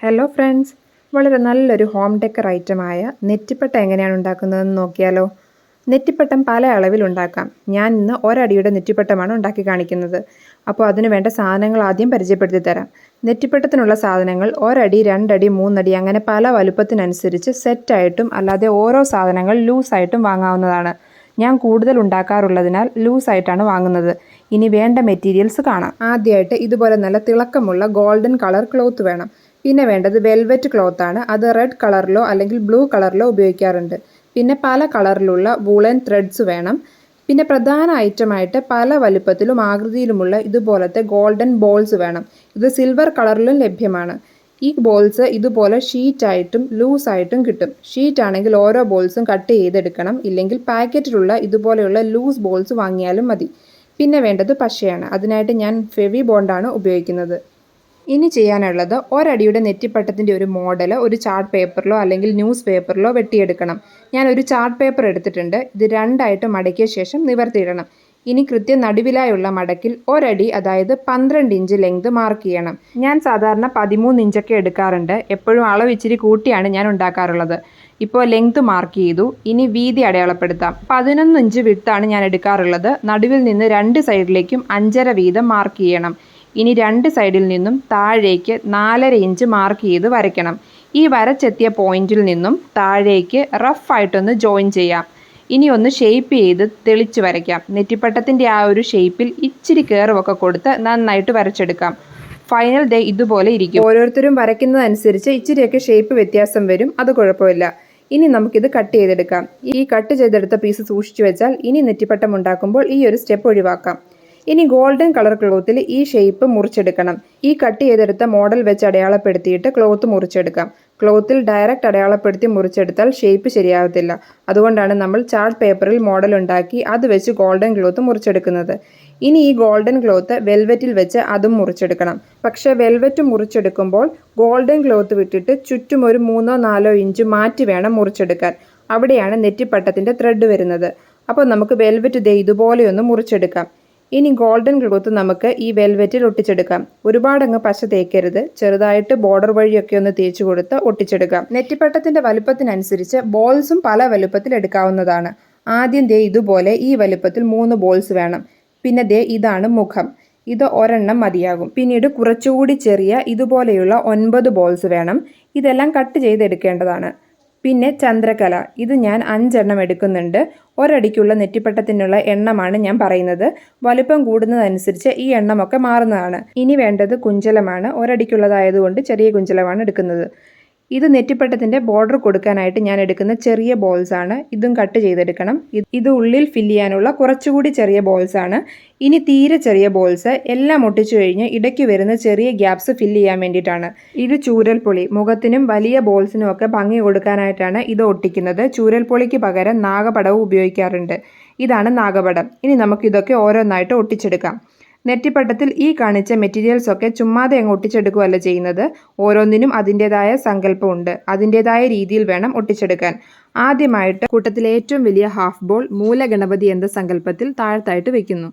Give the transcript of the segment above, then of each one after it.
Hello friends വളരെ നല്ലൊരു home decker ഐറ്റമായ നെറ്റിപ്പട്ടം എങ്ങനെയാണ് ഉണ്ടാക്കുന്നതെന്ന് നോക്കിയാലോ? നെറ്റിപ്പട്ടം പല അളവിൽ ഉണ്ടാക്കാം. ഞാൻ ഇന്ന് ഒരടിയുടെ നെറ്റിപ്പട്ടമാണ് ഉണ്ടാക്കി കാണിക്കുന്നത്. അപ്പോൾ അതിന് വേണ്ട സാധനങ്ങൾ ആദ്യം പരിചയപ്പെടുത്തി തരാം. നെറ്റിപ്പട്ടത്തിനുള്ള സാധനങ്ങൾ ഒരടി രണ്ടടി മൂന്നടി അങ്ങനെ പല വലുപ്പത്തിനനുസരിച്ച് സെറ്റായിട്ടും അല്ലാതെ ഓരോ സാധനങ്ങൾ ലൂസായിട്ടും വാങ്ങാവുന്നതാണ്. ഞാൻ കൂടുതൽ ഉണ്ടാക്കാറുള്ളതിനാൽ ലൂസായിട്ടാണ് വാങ്ങുന്നത്. ഇനി വേണ്ട മെറ്റീരിയൽസ് കാണാം. ആദ്യമായിട്ട് ഇതുപോലെ നല്ല തിളക്കമുള്ള ഗോൾഡൻ കളർ ക്ലോത്ത് വേണം. പിന്നെ വേണ്ടത് വെൽവെറ്റ് ക്ലോത്ത് ആണ്. അത് റെഡ് കളറിലോ അല്ലെങ്കിൽ ബ്ലൂ കളറിലോ ഉപയോഗിക്കാറുണ്ട്. പിന്നെ പല കളറിലുള്ള വൂളൻ ത്രെഡ്സ് വേണം. പിന്നെ പ്രധാന ഐറ്റമായിട്ട് പല വലുപ്പത്തിലും ആകൃതിയിലുമുള്ള ഇതുപോലത്തെ ഗോൾഡൻ ബോൾസ് വേണം. ഇത് സിൽവർ കളറിലും ലഭ്യമാണ്. ഈ ബോൾസ് ഇതുപോലെ ഷീറ്റായിട്ടും ലൂസായിട്ടും കിട്ടും. ഷീറ്റ് ആണെങ്കിൽ ഓരോ ബോൾസും കട്ട് ചെയ്തെടുക്കണം. ഇല്ലെങ്കിൽ പാക്കറ്റിലുള്ള ഇതുപോലെയുള്ള ലൂസ് ബോൾസ് വാങ്ങിയാലും മതി. പിന്നെ വേണ്ടത് പശയാണ്. അതിനായിട്ട് ഞാൻ ഫെവി ബോണ്ടാണ് ഉപയോഗിക്കുന്നത്. ഇനി ചെയ്യാനുള്ളത് ഒരടിയുടെ നെറ്റിപ്പട്ടത്തിന്റെ ഒരു മോഡൽ ഒരു ചാർട്ട് പേപ്പറിലോ അല്ലെങ്കിൽ ന്യൂസ് പേപ്പറിലോ വെട്ടിയെടുക്കണം. ഞാൻ ഒരു ചാർട്ട് പേപ്പർ എടുത്തിട്ടുണ്ട്. ഇത് രണ്ടായിട്ട് മടക്കിയ ശേഷം നിവർത്തിയിടണം. ഇനി കൃത്യം നടുവിലായുള്ള മടക്കിൽ ഒരടി അതായത് പന്ത്രണ്ട് ഇഞ്ച് ലെങ്ത് മാർക്ക് ചെയ്യണം. ഞാൻ സാധാരണ പതിമൂന്ന് ഇഞ്ചൊക്കെ എടുക്കാറുണ്ട്. എപ്പോഴും അളവ് ഇച്ചിരി കൂട്ടിയാണ് ഞാൻ ഉണ്ടാക്കാറുള്ളത്. ഇപ്പോൾ ലെങ്ത് മാർക്ക് ചെയ്തു. ഇനി വീതി അടയാളപ്പെടുത്താം. പതിനൊന്ന് ഇഞ്ച് വിട്ടാണ് ഞാൻ എടുക്കാറുള്ളത്. നടുവിൽ നിന്ന് രണ്ട് സൈഡിലേക്കും അഞ്ചര വീതം മാർക്ക് ചെയ്യണം. ഇനി രണ്ട് സൈഡിൽ നിന്നും താഴേക്ക് നാലര ഇഞ്ച് മാർക്ക് ചെയ്ത് വരയ്ക്കണം. ഈ വരച്ചെത്തിയ പോയിന്റിൽ നിന്നും താഴേക്ക് റഫായിട്ടൊന്ന് ജോയിൻ ചെയ്യാം. ഇനി ഒന്ന് ഷേപ്പ് ചെയ്ത് തെളിച്ച് വരയ്ക്കാം. നെറ്റിപ്പട്ടത്തിന്റെ ആ ഒരു ഷേപ്പിൽ ഇച്ചിരി കയറുമൊക്കെ കൊടുത്ത് നന്നായിട്ട് വരച്ചെടുക്കാം. ഫൈനൽ ഡേ ഇതുപോലെ ഇരിക്കും. ഓരോരുത്തരും വരയ്ക്കുന്നതനുസരിച്ച് ഇച്ചിരിയൊക്കെ ഷേപ്പ് വ്യത്യാസം വരും. അത് കുഴപ്പമില്ല. ഇനി നമുക്കിത് കട്ട് ചെയ്തെടുക്കാം. ഈ കട്ട് ചെയ്തെടുത്ത പീസ് സൂക്ഷിച്ചു വെച്ചാൽ ഇനി നെറ്റിപ്പട്ടം ഉണ്ടാക്കുമ്പോൾ ഈ ഒരു സ്റ്റെപ്പ് ഒഴിവാക്കാം. ഇനി ഗോൾഡൻ കളർ ക്ലോത്തിൽ ഈ ഷേപ്പ് മുറിച്ചെടുക്കണം. ഈ കട്ട് ചെയ്തെടുത്ത മോഡൽ വെച്ച് അടയാളപ്പെടുത്തിയിട്ട് ക്ലോത്ത് മുറിച്ചെടുക്കാം. ക്ലോത്തിൽ ഡയറക്റ്റ് അടയാളപ്പെടുത്തി മുറിച്ചെടുത്താൽ ഷേപ്പ് ശരിയാവത്തില്ല. അതുകൊണ്ടാണ് നമ്മൾ ചാർട്ട് പേപ്പറിൽ മോഡൽ ഉണ്ടാക്കി അത് വെച്ച് ഗോൾഡൻ ക്ലോത്ത് മുറിച്ചെടുക്കുന്നത്. ഇനി ഈ ഗോൾഡൻ ക്ലോത്ത് വെൽവെറ്റിൽ വെച്ച് അതും മുറിച്ചെടുക്കണം. പക്ഷേ വെൽവെറ്റ് മുറിച്ചെടുക്കുമ്പോൾ ഗോൾഡൻ ക്ലോത്ത് വിട്ടിട്ട് ചുറ്റും ഒരു മൂന്നോ നാലോ ഇഞ്ച് മാറ്റി വേണം മുറിച്ചെടുക്കാൻ. അവിടെയാണ് നെറ്റിപ്പട്ടത്തിന്റെ ത്രെഡ് വരുന്നത്. അപ്പോൾ നമുക്ക് വെൽവെറ്റ് ദേ ഇതുപോലെയൊന്ന് മുറിച്ചെടുക്കാം. ഇനി ഗോൾഡൻ ക്ലോത്ത് നമുക്ക് ഈ വെൽവെറ്റിൽ ഒട്ടിച്ചെടുക്കാം. ഒരുപാടങ്ങ് പശ തേക്കരുത്. ചെറുതായിട്ട് ബോർഡർ വഴിയൊക്കെ ഒന്ന് തേച്ചു കൊടുത്ത് ഒട്ടിച്ചെടുക്കാം. നെറ്റിപ്പട്ടത്തിന്റെ വലുപ്പത്തിനനുസരിച്ച് ബോൾസും പല വലുപ്പത്തിൽ എടുക്കാവുന്നതാണ്. ആദ്യം ദേ ഇതുപോലെ ഈ വലുപ്പത്തിൽ മൂന്ന് ബോൾസ് വേണം. പിന്നെ ദേ ഇതാണ് മുഖം. ഇത് ഒരെണ്ണം മതിയാകും. പിന്നീട് കുറച്ചുകൂടി ചെറിയ ഇതുപോലെയുള്ള ഒൻപത് ബോൾസ് വേണം. ഇതെല്ലാം കട്ട് ചെയ്തെടുക്കേണ്ടതാണ്. പിന്നെ ചന്ദ്രകല. ഇത് ഞാൻ അഞ്ചെണ്ണം എടുക്കുന്നുണ്ട്. ഒരടിക്കുള്ള നെറ്റിപ്പട്ടത്തിനുള്ള എണ്ണമാണ് ഞാൻ പറയുന്നത്. വലുപ്പം കൂടുന്നതനുസരിച്ച് ഈ എണ്ണമൊക്കെ മാറുന്നതാണ്. ഇനി വേണ്ടത് കുഞ്ചലമാണ്. ഒരടിക്കുള്ളതായതുകൊണ്ട് ചെറിയ കുഞ്ചലമാണ് എടുക്കുന്നത്. ഇത് നെറ്റിപ്പട്ടത്തിന്റെ ബോർഡർ കൊടുക്കാനായിട്ട് ഞാൻ എടുക്കുന്ന ചെറിയ ബോൾസ് ആണ്. ഇതും കട്ട് ചെയ്തെടുക്കണം. ഇത് ഉള്ളിൽ ഫിൽ ചെയ്യാനുള്ള കുറച്ചുകൂടി ചെറിയ ബോൾസ് ആണ്. ഇനി തീരെ ചെറിയ ബോൾസ് എല്ലാം ഒട്ടിച്ചു കഴിഞ്ഞ് ഇടയ്ക്ക് വരുന്ന ചെറിയ ഗ്യാപ്സ് ഫിൽ ചെയ്യാൻ വേണ്ടിയിട്ടാണ്. ഇത് ചൂരൽപ്പൊളി മുഖത്തിനും വലിയ ബോൾസിനും ഒക്കെ ഭംഗി കൊടുക്കാനായിട്ടാണ് ഇത് ഒട്ടിക്കുന്നത്. ചൂരൽപ്പൊളിക്ക് പകരം നാഗപടവും ഉപയോഗിക്കാറുണ്ട്. ഇതാണ് നാഗപടം. ഇനി നമുക്കിതൊക്കെ ഓരോന്നായിട്ട് ഒട്ടിച്ചെടുക്കാം. നെറ്റിപ്പട്ടത്തിൽ ഈ കാണിച്ച മെറ്റീരിയൽസ് ഒക്കെ ചുമ്മാതെ അങ്ങ് ഒട്ടിച്ചെടുക്കുകയല്ല ചെയ്യുന്നത്. ഓരോന്നിനും അതിന്റെതായ സങ്കല്പമുണ്ട്. അതിന്റെതായ രീതിയിൽ വേണം ഒട്ടിച്ചെടുക്കാൻ. ആദ്യമായിട്ട് കൂട്ടത്തിലെ ഏറ്റവും വലിയ ഹാഫ് ബോൾ മൂലഗണപതി എന്ന സങ്കല്പത്തിൽ താഴ്ത്തായിട്ട് വെക്കുന്നു.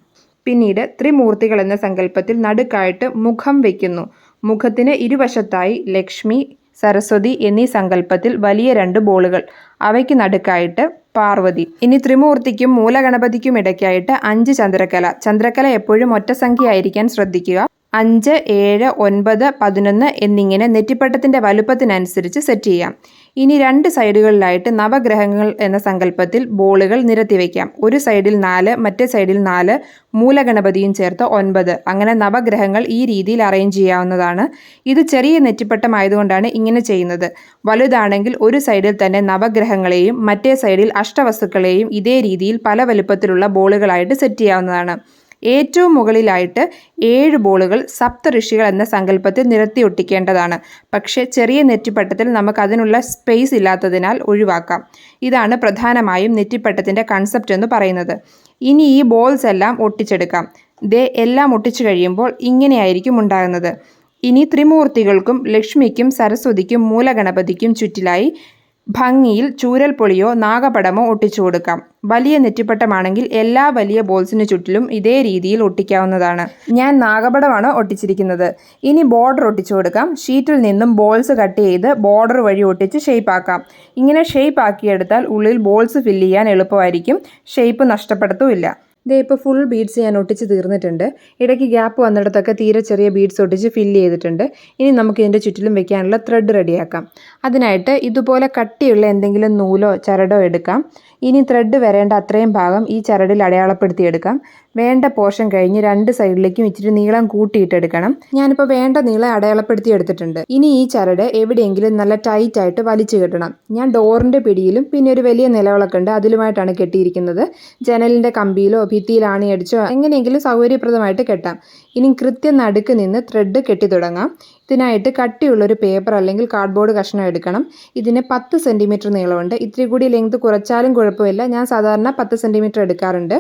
പിന്നീട് ത്രിമൂർത്തികൾ എന്ന സങ്കല്പത്തിൽ നടുക്കായിട്ട് മുഖം വയ്ക്കുന്നു മുഖത്തിന് ഇരുവശത്തായി ലക്ഷ്മി സരസ്വതി എന്നീ സങ്കല്പത്തിൽ വലിയ രണ്ട് ബോളുകൾ. അവയ്ക്ക് നടുക്കായിട്ട് പാർവതി. ഇനി ത്രിമൂർത്തിക്കും മൂലഗണപതിക്കും ഇടയ്ക്കായിട്ട് അഞ്ച് ചന്ദ്രക്കല ചന്ദ്രക്കല എപ്പോഴും ഒറ്റ സംഖ്യ ആയിരിക്കാൻ ശ്രദ്ധിക്കുക. അഞ്ച് ഏഴ് ഒൻപത് പതിനൊന്ന് എന്നിങ്ങനെ നെറ്റിപ്പട്ടത്തിന്റെ വലുപ്പത്തിനനുസരിച്ച് സെറ്റ് ചെയ്യാം. ഇനി രണ്ട് സൈഡുകളിലായിട്ട് നവഗ്രഹങ്ങൾ എന്ന സങ്കല്പത്തിൽ ബോളുകൾ നിരത്തി വയ്ക്കാം ഒരു സൈഡിൽ നാല് മറ്റേ സൈഡിൽ നാല് മൂലഗണപതിയും ചേർത്ത് ഒൻപത്. അങ്ങനെ നവഗ്രഹങ്ങൾ ഈ രീതിയിൽ അറേഞ്ച് ചെയ്യാവുന്നതാണ്. ഇത് ചെറിയ നെറ്റിപ്പട്ടമായതുകൊണ്ടാണ് ഇങ്ങനെ ചെയ്യുന്നത്. വലുതാണെങ്കിൽ ഒരു സൈഡിൽ തന്നെ നവഗ്രഹങ്ങളെയും മറ്റേ സൈഡിൽ അഷ്ടവസ്തുക്കളെയും ഇതേ രീതിയിൽ പല വലുപ്പത്തിലുള്ള ബോളുകളായിട്ട് സെറ്റ് ചെയ്യാവുന്നതാണ്. ഏറ്റവും മുകളിലായിട്ട് ഏഴ് ബോളുകൾ സപ്തഋഷികൾ എന്ന സങ്കല്പത്തിൽ നിരത്തി ഒട്ടിക്കേണ്ടതാണ്. പക്ഷേ ചെറിയ നെറ്റിപ്പട്ടത്തിൽ നമുക്ക് അതിനുള്ള സ്പേസ് ഇല്ലാത്തതിനാൽ ഒഴിവാക്കാം. ഇതാണ് പ്രധാനമായും നെറ്റിപ്പട്ടത്തിന്റെ കൺസെപ്റ്റ് എന്ന് പറയുന്നത്. ഇനി ഈ ബോൾസ് എല്ലാം ഒട്ടിച്ചെടുക്കാം. ദേ എല്ലാം ഒട്ടിച്ചു കഴിയുമ്പോൾ ഇങ്ങനെയായിരിക്കും ഉണ്ടാകുന്നത്. ഇനി ത്രിമൂർത്തികൾക്കും ലക്ഷ്മിക്കും സരസ്വതിക്കും മൂലഗണപതിക്കും ചുറ്റിലായി ഭംഗിയിൽ ചൂരൽപ്പൊളിയോ നാഗപടമോ ഒട്ടിച്ചു കൊടുക്കാം. വലിയ നെറ്റിപ്പട്ടമാണെങ്കിൽ എല്ലാ വലിയ ബോൾസിന് ചുറ്റിലും ഇതേ രീതിയിൽ ഒട്ടിക്കാവുന്നതാണ്. ഞാൻ നാഗപടമാണ് ഒട്ടിച്ചിരിക്കുന്നത്. ഇനി ബോർഡർ ഒട്ടിച്ചു കൊടുക്കാം. ഷീറ്റിൽ നിന്നും ബോൾസ് കട്ട് ചെയ്ത് ബോർഡർ വഴി ഒട്ടിച്ച് ഷേപ്പ് ആക്കാം. ഇങ്ങനെ ഷേപ്പ് ആക്കിയെടുത്താൽ ഉള്ളിൽ ബോൾസ് ഫില്ല് ചെയ്യാൻ എളുപ്പമായിരിക്കും. ഷേപ്പ് നഷ്ടപ്പെടുത്തുമില്ല. ദേ ഇപ്പോൾ ഫുൾ ബീഡ്സ് ഞാൻ ഒട്ടിച്ച് തീർന്നിട്ടുണ്ട്. ഇടയ്ക്ക് ഗ്യാപ്പ് വന്നിടത്തൊക്കെ തീരെ ചെറിയ ബീഡ്സ് ഒട്ടിച്ച് ഫില്ല് ചെയ്തിട്ടുണ്ട്. ഇനി നമുക്ക് ഇതിന്റെ ചുറ്റിലും വെക്കാനുള്ള ത്രെഡ് റെഡിയാക്കാം. അതിനായിട്ട് ഇതുപോലെ കട്ടിയുള്ള എന്തെങ്കിലും നൂലോ ചരടോ എടുക്കാം. ഇനി ത്രെഡ് വരേണ്ട അത്രയും ഭാഗം ഈ ചരടിൽ അടയാളപ്പെടുത്തിയെടുക്കാം. വേണ്ട പോർഷൻ കഴിഞ്ഞ് രണ്ട് സൈഡിലേക്കും ഇച്ചിരി നീളം കൂട്ടിയിട്ടെടുക്കണം. ഞാനിപ്പോൾ വേണ്ട നീളം അടയാളപ്പെടുത്തി എടുത്തിട്ടുണ്ട്. ഇനി ഈ ചരട് എവിടെയെങ്കിലും നല്ല ടൈറ്റ് ആയിട്ട് വലിച്ചു കെട്ടണം. ഞാൻ ഡോറിന്റെ പിടിയിലും പിന്നെ ഒരു വലിയ നിലവിളക്ക് ഉണ്ട് അതിലുമായിട്ടാണ് കെട്ടിയിരിക്കുന്നത്. ജനലിന്റെ കമ്പിയിലോ ഭിത്തിയിലാണി അടിച്ചോ എങ്ങനെയെങ്കിലും സൗകര്യപ്രദമായിട്ട് കെട്ടാം. ഇനി കൃത്യം നടുക്ക് നിന്ന് ത്രെഡ് കെട്ടി തുടങ്ങാം. ഇതിനായിട്ട് കട്ടിയുള്ളൊരു പേപ്പർ അല്ലെങ്കിൽ കാർഡ്ബോർഡ് കഷ്ണം എടുക്കണം. ഇതിന് പത്ത് സെന്റിമീറ്റർ നീളമുണ്ട്. ഇത്തിരി കൂടി ലെങ്ത് കുറച്ചാലും കുഴപ്പമില്ല. ഞാൻ സാധാരണ പത്ത് സെന്റിമീറ്റർ എടുക്കാറുണ്ട്.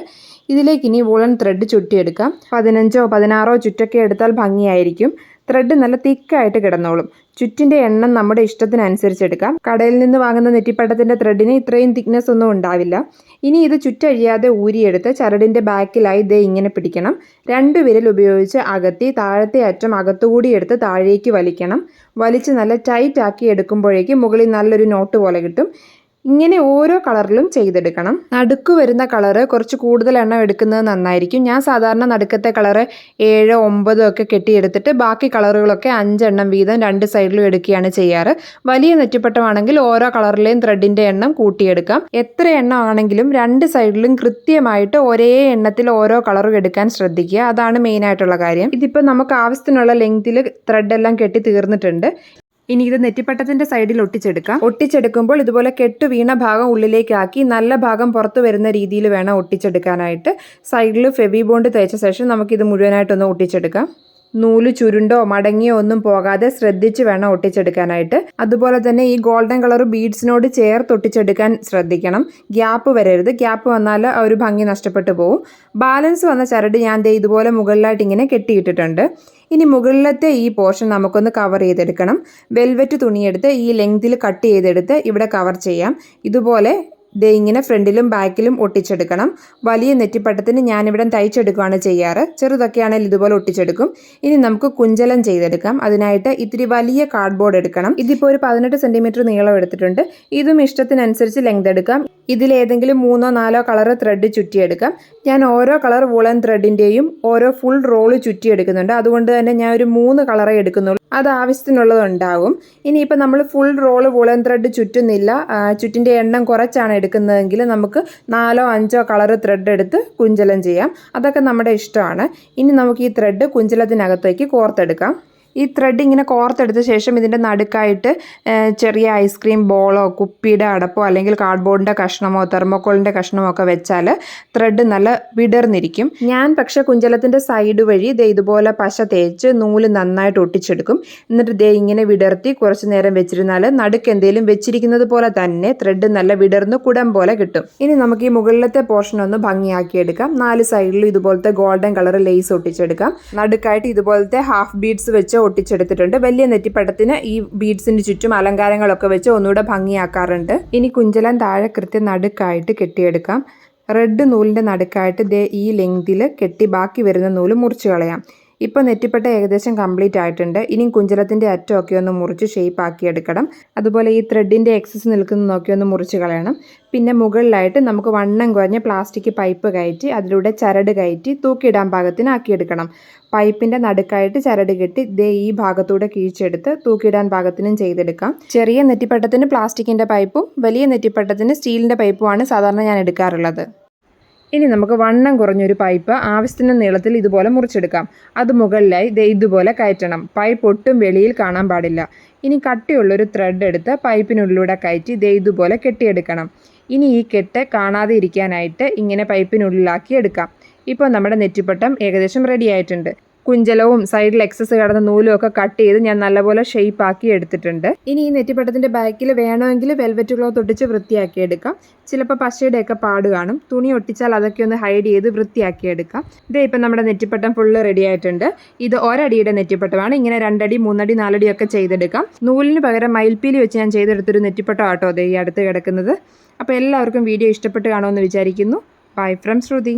ഇതിലേക്ക് ഇനി വൂളൻ ത്രെഡ് ചുറ്റിയെടുക്കാം. പതിനഞ്ചോ പതിനാറോ ചുറ്റൊക്കെ എടുത്താൽ ഭംഗിയായിരിക്കും. ത്രെഡ് നല്ല തിക്കായിട്ട് കിടന്നോളും. ചുറ്റിന്റെ എണ്ണം നമ്മുടെ ഇഷ്ടത്തിനനുസരിച്ച് എടുക്കാം കടയിൽ നിന്ന് വാങ്ങുന്ന നെറ്റിപ്പട്ടത്തിന്റെ ത്രെഡിന് ഇത്രയും തിക്നെസ് ഒന്നും ഉണ്ടാവില്ല. ഇനി ഇത് ചുറ്റഴിയാതെ ഊരിയെടുത്ത് ചരടിന്റെ ബാക്കിലായി ദേ ഇങ്ങനെ പിടിക്കണം. രണ്ട് വിരൽ ഉപയോഗിച്ച് അകത്തി താഴത്തെ അറ്റം അകത്തുകൂടി എടുത്ത് താഴേക്ക് വലിക്കണം. വലിച്ച് നല്ല ടൈറ്റ് ആക്കി എടുക്കുമ്പോഴേക്കും മുകളിൽ നല്ലൊരു നോട്ട് പോലെ കിട്ടും. ഇങ്ങനെ ഓരോ കളറിലും ചെയ്തെടുക്കണം. നടുക്ക് വരുന്ന കളറ് കുറച്ച് കൂടുതൽ എണ്ണം എടുക്കുന്നത് നന്നായിരിക്കും. ഞാൻ സാധാരണ നടുക്കത്തെ കളറ് ഏഴ് ഒമ്പതോ ഒക്കെ കെട്ടിയെടുത്തിട്ട് ബാക്കി കളറുകളൊക്കെ അഞ്ചെണ്ണം വീതം രണ്ട് സൈഡിലും എടുക്കുകയാണ് ചെയ്യാറ്. വലിയ നെറ്റിപ്പട്ടമാണെങ്കിൽ ഓരോ കളറിലെയും ത്രെഡിന്റെ എണ്ണം കൂട്ടിയെടുക്കാം. എത്ര എണ്ണം ആണെങ്കിലും രണ്ട് സൈഡിലും കൃത്യമായിട്ട് ഒരേ എണ്ണത്തിൽ ഓരോ കളറും എടുക്കാൻ ശ്രദ്ധിക്കുക. അതാണ് മെയിനായിട്ടുള്ള കാര്യം. ഇതിപ്പോൾ നമുക്ക് ആവശ്യത്തിനുള്ള ലെങ്തിൽ ത്രെഡെല്ലാം കെട്ടി തീർന്നിട്ടുണ്ട്. ഇനി ഇത് നെറ്റിപ്പട്ടത്തിന്റെ സൈഡിൽ ഒട്ടിച്ചെടുക്കാം. ഒട്ടിച്ചെടുക്കുമ്പോൾ ഇതുപോലെ കെട്ട് വീണ ഭാഗം ഉള്ളിലേക്കാക്കി നല്ല ഭാഗം പുറത്തു വരുന്ന രീതിയിൽ വേണം ഒട്ടിച്ചെടുക്കാനായിട്ട്. സൈഡിൽ ഫെവി ബോണ്ട് തേച്ച ശേഷം നമുക്കിത് മുഴുവനായിട്ടൊന്ന് ഒട്ടിച്ചെടുക്കാം. നൂൽ ചുരുണ്ടോ മടങ്ങിയോ ഒന്നും പോകാതെ ശ്രദ്ധിച്ച് വേണം ഒട്ടിച്ചെടുക്കാനായിട്ട്. അതുപോലെ തന്നെ ഈ ഗോൾഡൻ കളർ ബീഡ്സിനോട് ചേർത്ത് ഒട്ടിച്ചെടുക്കാൻ ശ്രദ്ധിക്കണം. ഗ്യാപ്പ് വരരുത്. ഗ്യാപ്പ് വന്നാൽ ആ ഒരു ഭംഗി നഷ്ടപ്പെട്ടു പോകും ബാലൻസ് വന്ന ചരട് ഞാൻ ദേ ഇതുപോലെ മുകളിലായിട്ട് ഇങ്ങനെ കെട്ടിയിട്ടിട്ടുണ്ട്. ഇനി മുകളിലത്തെ ഈ പോർഷൻ നമുക്കൊന്ന് കവർ ചെയ്തെടുക്കണം. വെൽവെറ്റ് തുണിയെടുത്ത് ഈ ലെങ്തിൽ കട്ട് ചെയ്തെടുത്ത് ഇവിടെ കവർ ചെയ്യാം. ഇതുപോലെ ദേ ഇങ്ങനെ ഫ്രണ്ടിലും ബാക്കിലും ഒട്ടിച്ചെടുക്കണം. വലിയ നെറ്റിപ്പട്ടത്തിന് ഞാനിവിടെ തയ്ച്ചെടുക്കുകയാണ് ചെയ്യാറ്. ചെറുതൊക്കെയാണെങ്കിൽ ഇതുപോലെ ഒട്ടിച്ചെടുക്കും. ഇനി നമുക്ക് കുഞ്ചലം ചെയ്തെടുക്കാം. അതിനായിട്ട് ഇത്തിരി വലിയ കാർഡ്ബോർഡ് എടുക്കണം. ഇതിപ്പോൾ ഒരു പതിനെട്ട് സെന്റിമീറ്റർ നീളം എടുത്തിട്ടുണ്ട്. ഇതും ഇഷ്ടത്തിനനുസരിച്ച് ലെങ്ത് എടുക്കാം. ഇതിലേതെങ്കിലും മൂന്നോ നാലോ കളർ ത്രെഡ് ചുറ്റിയെടുക്കാം. ഞാൻ ഓരോ കളർ വുളൻ ത്രെഡിന്റെയും ഓരോ ഫുൾ റോൾ ചുറ്റിയെടുക്കുന്നുണ്ട്. അതുകൊണ്ട് തന്നെ ഞാൻ ഒരു മൂന്ന് കളറേ എടുക്കുന്നുള്ളൂ. അത് ആവശ്യത്തിനുള്ളതുണ്ടാവും ഇനിയിപ്പോൾ നമ്മൾ ഫുൾ റോൾ വുളൻ ത്രെഡ് ചുറ്റുന്നില്ല. ചുറ്റിന്റെ എണ്ണം കുറച്ചാണ് എടുക്കുന്നതെങ്കിൽ നമുക്ക് നാലോ അഞ്ചോ കളർ ത്രെഡ് എടുത്ത് കുഞ്ചലം ചെയ്യാം. അതൊക്കെ നമ്മുടെ ഇഷ്ടമാണ്. ഇനി നമുക്ക് ഈ ത്രെഡ് കുഞ്ചലത്തിനകത്തേക്ക് കോർത്തെടുക്കാം. ഈ ത്രെഡ് ഇങ്ങനെ കോർത്തെടുത്ത ശേഷം ഇതിന്റെ നടുക്കായിട്ട് ചെറിയ ഐസ്ക്രീം ബോളോ കുപ്പിയുടെ അടപ്പോ അല്ലെങ്കിൽ കാർഡ്ബോർഡിന്റെ കഷ്ണമോ തെർമോക്കോളിന്റെ കഷ്ണമോ ഒക്കെ വെച്ചാൽ ത്രെഡ് നല്ല വിടർന്നിരിക്കും. ഞാൻ പക്ഷെ കുഞ്ചലത്തിന്റെ സൈഡ് വഴി ദേ ഇതുപോലെ പശ തേച്ച് നൂൽ നന്നായിട്ട് ഒട്ടിച്ചെടുക്കും. എന്നിട്ട് ദേ ഇങ്ങനെ വിടർത്തി കുറച്ച് നേരം വെച്ചിരുന്നാൽ നടുക്ക് എന്തെങ്കിലും വെച്ചിരിക്കുന്നത് പോലെ തന്നെ ത്രെഡ് നല്ല വിടർന്ന് കുടം പോലെ കിട്ടും. ഇനി നമുക്ക് ഈ മുകളിലത്തെ പോർഷൻ ഒന്ന് ഭംഗിയാക്കിയെടുക്കാം. നാല് സൈഡിലും ഇതുപോലത്തെ ഗോൾഡൻ കളർ ലേസ് ഒട്ടിച്ചെടുക്കാം. നടുക്കായിട്ട് ഇതുപോലത്തെ ഹാഫ് ബീഡ്സ് വെച്ച് ഒട്ടിച്ചെടുത്തിട്ടുണ്ട്. വലിയ നെറ്റിപ്പടത്തിന് ഈ ബീഡ്സിന് ചുറ്റും അലങ്കാരങ്ങളൊക്കെ വെച്ച് ഒന്നുകൂടെ ഭംഗിയാക്കാറുണ്ട്. ഇനി കുഞ്ചലം താഴെ കൃത്യം നടുക്കായിട്ട് കെട്ടിയെടുക്കാം. റെഡ് നൂലിന്റെ നടുക്കായിട്ട് ദേ ഈ ലെങ്തിൽ കെട്ടി ബാക്കി വരുന്ന നൂൽ മുറിച്ച് കളയാം. ഇപ്പോൾ നെറ്റിപ്പട്ട ഏകദേശം കംപ്ലീറ്റ് ആയിട്ടുണ്ട്. ഇനി കുഞ്ചലത്തിന്റെ അറ്റമൊക്കെ ഒന്ന് മുറിച്ച് ഷേപ്പ് ആക്കി എടുക്കണം. അതുപോലെ ഈ ത്രെഡിന്റെ എക്സസ് നിൽക്കുന്നതൊക്കെ ഒന്ന് മുറിച്ച് കളയണം. പിന്നെ മുകളിലായിട്ട് നമുക്ക് വണ്ണം കുറഞ്ഞ പ്ലാസ്റ്റിക് പൈപ്പ് കയറ്റി അതിലൂടെ ചരട് കയറ്റി തൂക്കിയിടാൻ പാകത്തിന് ആക്കിയെടുക്കണം പൈപ്പിന്റെ നടുക്കായിട്ട് ചരട് കെട്ടി ദേ ഈ ഭാഗത്തൂടെ കിഴിച്ചെടുത്ത് തൂക്കിയിടാൻ പാകത്തിനും ചെയ്തെടുക്കാം. ചെറിയ നെറ്റിപ്പട്ടത്തിന് പ്ലാസ്റ്റിക്കിന്റെ പൈപ്പും വലിയ നെറ്റിപ്പട്ടത്തിന് സ്റ്റീലിന്റെ പൈപ്പുമാണ് സാധാരണ ഞാൻ എടുക്കാറുള്ളത്. ഇനി നമുക്ക് വണ്ണം കുറഞ്ഞൊരു പൈപ്പ് ആവശ്യത്തിന് നീളത്തിൽ ഇതുപോലെ മുറിച്ചെടുക്കാം. അത് മുകളിലായി ഇതുപോലെ കയറ്റണം. പൈപ്പ് ഒട്ടും വെളിയിൽ കാണാൻ പാടില്ല. ഇനി കട്ടിയുള്ളൊരു ത്രെഡ് എടുത്ത് പൈപ്പിനുള്ളിലൂടെ കയറ്റി ഇതുപോലെ കെട്ടിയെടുക്കണം. ഇനി ഈ കെട്ട് കാണാതെ ഇരിക്കാനായിട്ട് ഇങ്ങനെ പൈപ്പിനുള്ളിലാക്കി എടുക്കാം. ഇപ്പോൾ നമ്മുടെ നെറ്റിപ്പട്ടം ഏകദേശം റെഡി ആയിട്ടുണ്ട്. കുഞ്ചലവും സൈഡിൽ എക്സസ് കിടന്ന നൂലും ഒക്കെ കട്ട് ചെയ്ത് ഞാൻ നല്ലപോലെ ഷേപ്പ് ആക്കി എടുത്തിട്ടുണ്ട്. ഇനി ഈ നെറ്റിപ്പട്ടത്തിന്റെ ബാക്കിൽ വേണമെങ്കിൽ വെൽവെറ്റ് ക്ലോത്ത് ഒട്ടിച്ച് വൃത്തിയാക്കി എടുക്കാം. ചിലപ്പോൾ പശയുടെയൊക്കെ പാട് കാണും. തുണി ഒട്ടിച്ചാൽ അതൊക്കെ ഒന്ന് ഹൈഡ് ചെയ്ത് വൃത്തിയാക്കി എടുക്കാം. ഇതേ ഇപ്പം നമ്മുടെ നെറ്റിപ്പട്ടം ഫുള്ള് റെഡി ആയിട്ടുണ്ട്. ഇത് ഒരടിയുടെ നെറ്റിപ്പട്ടമാണ്. ഇങ്ങനെ രണ്ടടി മൂന്നടി നാലടി ഒക്കെ ചെയ്തെടുക്കാം. നൂലിന് പകരം മയിൽപ്പീലി വെച്ച് ഞാൻ ചെയ്തെടുത്തൊരു നെറ്റിപ്പട്ടം ആട്ടോ അതെ ഈ അടുത്ത് കിടക്കുന്നത്. അപ്പോൾ എല്ലാവർക്കും വീഡിയോ ഇഷ്ടപ്പെട്ട് കാണുമെന്ന് വിചാരിക്കുന്നു. Bye from Shruti.